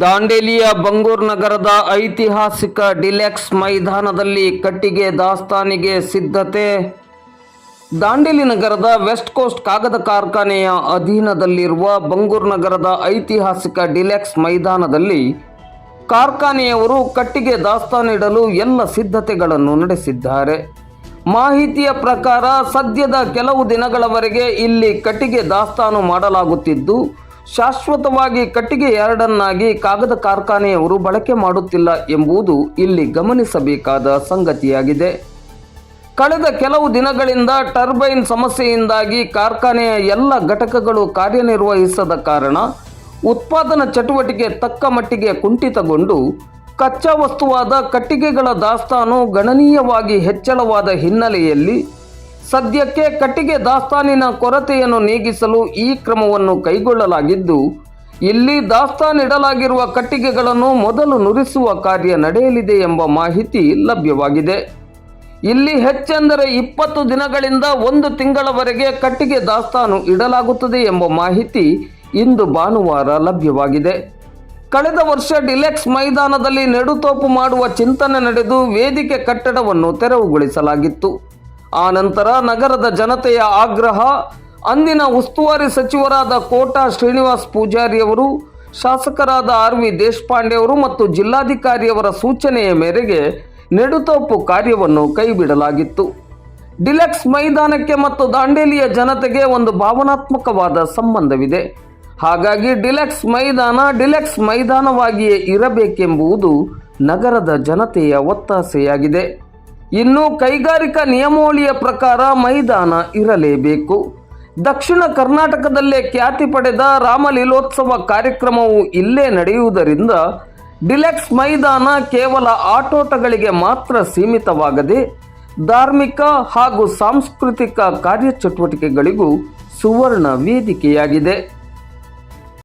ದಾಂಡೇಲಿಯ ಬಂಗೂರ್ ನಗರದ ಐತಿಹಾಸಿಕ ಡಿಲೆಕ್ಸ್ ಮೈದಾನದಲ್ಲಿ ಕಟ್ಟಿಗೆ ದಾಸ್ತಾನಿಗೆ ಸಿದ್ಧತೆ. ದಾಂಡೇಲಿ ನಗರದ ವೆಸ್ಟ್ ಕೋಸ್ಟ್ ಕಾಗದ ಕಾರ್ಖಾನೆಯ ಅಧೀನದಲ್ಲಿರುವ ಬಂಗೂರ್ ನಗರದ ಐತಿಹಾಸಿಕ ಡಿಲೆಕ್ಸ್ ಮೈದಾನದಲ್ಲಿ ಕಾರ್ಖಾನೆಯವರು ಕಟ್ಟಿಗೆ ದಾಸ್ತಾನಿಡಲು ಎಲ್ಲ ಸಿದ್ಧತೆಗಳನ್ನು ನಡೆಸಿದ್ದಾರೆ. ಮಾಹಿತಿಯ ಪ್ರಕಾರ ಸದ್ಯದ ಕೆಲವು ದಿನಗಳವರೆಗೆ ಇಲ್ಲಿ ಕಟ್ಟಿಗೆ ದಾಸ್ತಾನು ಮಾಡಲಾಗುತ್ತಿದ್ದು ಶಾಶ್ವತವಾಗಿ ಕಟ್ಟಿಗೆ ಎರಡನ್ನಾಗಿ ಕಾಗದ ಕಾರ್ಖಾನೆಯವರು ಬಳಕೆ ಮಾಡುತ್ತಿಲ್ಲ ಎಂಬುದು ಇಲ್ಲಿ ಗಮನಿಸಬೇಕಾದ ಸಂಗತಿಯಾಗಿದೆ. ಕಳೆದ ಕೆಲವು ದಿನಗಳಿಂದ ಟರ್ಬೈನ್ ಸಮಸ್ಯೆಯಿಂದಾಗಿ ಕಾರ್ಖಾನೆಯ ಎಲ್ಲ ಘಟಕಗಳು ಕಾರ್ಯನಿರ್ವಹಿಸದ ಕಾರಣ ಉತ್ಪಾದನಾ ಚಟುವಟಿಕೆ ತಕ್ಕ ಮಟ್ಟಿಗೆ ಕುಂಠಿತಗೊಂಡು ಕಚ್ಚಾ ವಸ್ತುವಾದ ಕಟ್ಟಿಗೆಗಳ ದಾಸ್ತಾನು ಗಣನೀಯವಾಗಿ ಹೆಚ್ಚಳವಾದ ಹಿನ್ನೆಲೆಯಲ್ಲಿ ಸದ್ಯಕ್ಕೆ ಕಟ್ಟಿಗೆ ದಾಸ್ತಾನಿನ ಕೊರತೆಯನ್ನು ನೀಗಿಸಲು ಈ ಕ್ರಮವನ್ನು ಕೈಗೊಳ್ಳಲಾಗಿದ್ದು, ಇಲ್ಲಿ ದಾಸ್ತಾನಿಡಲಾಗಿರುವ ಕಟ್ಟಿಗೆಗಳನ್ನು ಮೊದಲು ನುರಿಸುವ ಕಾರ್ಯ ನಡೆಯಲಿದೆ ಎಂಬ ಮಾಹಿತಿ ಲಭ್ಯವಾಗಿದೆ. ಇಲ್ಲಿ ಹೆಚ್ಚೆಂದರೆ ಇಪ್ಪತ್ತು ದಿನಗಳಿಂದ ಒಂದು ತಿಂಗಳವರೆಗೆ ಕಟ್ಟಿಗೆ ದಾಸ್ತಾನು ಇಡಲಾಗುತ್ತದೆ ಎಂಬ ಮಾಹಿತಿ ಇಂದು ಭಾನುವಾರ ಲಭ್ಯವಾಗಿದೆ. ಕಳೆದ ವರ್ಷ ಡಿಲೆಕ್ಸ್ ಮೈದಾನದಲ್ಲಿ ನೆಡುತೋಪು ಮಾಡುವ ಚಿಂತನೆ ನಡೆದು ವೇದಿಕೆ ಕಟ್ಟಡವನ್ನು ತೆರವುಗೊಳಿಸಲಾಗಿತ್ತು. ಆ ನಂತರ ನಗರದ ಜನತೆಯ ಆಗ್ರಹ. ಅಂದಿನ ಉಸ್ತುವಾರಿ ಸಚಿವರಾದ ಕೋಟಾ ಶ್ರೀನಿವಾಸ್ ಪೂಜಾರಿಯವರು, ಶಾಸಕರಾದ ಆರ್ ವಿ ದೇಶಪಾಂಡೆಯವರು ಮತ್ತು ಜಿಲ್ಲಾಧಿಕಾರಿಯವರ ಸೂಚನೆಯ ಮೇರೆಗೆ ನೆಡುತೋಪು ಕಾರ್ಯವನ್ನು ಕೈಬಿಡಲಾಗಿತ್ತು. ಡಿಲೆಕ್ಸ್ ಮೈದಾನಕ್ಕೆ ಮತ್ತು ದಾಂಡೇಲಿಯ ಜನತೆಗೆ ಒಂದು ಭಾವನಾತ್ಮಕವಾದ ಸಂಬಂಧವಿದೆ. ಹಾಗಾಗಿ ಡಿಲೆಕ್ಸ್ ಮೈದಾನ ಡಿಲೆಕ್ಸ್ ಮೈದಾನವಾಗಿಯೇ ಇರಬೇಕೆಂಬುದು ನಗರದ ಜನತೆಯ ಒತ್ತಾಸೆಯಾಗಿದೆ. ಇನ್ನು ಕೈಗಾರಿಕಾ ನಿಯಮಾವಳಿಯ ಪ್ರಕಾರ ಮೈದಾನ ಇರಲೇಬೇಕು. ದಕ್ಷಿಣ ಕರ್ನಾಟಕದಲ್ಲೇ ಖ್ಯಾತಿ ಪಡೆದ ರಾಮಲೀಲೋತ್ಸವ ಕಾರ್ಯಕ್ರಮವು ಇಲ್ಲೇ ನಡೆಯುವುದರಿಂದ ಡಿಲೆಕ್ಸ್ ಮೈದಾನ ಕೇವಲ ಆಟೋಟಗಳಿಗೆ ಮಾತ್ರ ಸೀಮಿತವಾಗದೆ ಧಾರ್ಮಿಕ ಹಾಗೂ ಸಾಂಸ್ಕೃತಿಕ ಕಾರ್ಯಚಟುವಟಿಕೆಗಳಿಗೂ ಸುವರ್ಣ ವೇದಿಕೆಯಾಗಿದೆ.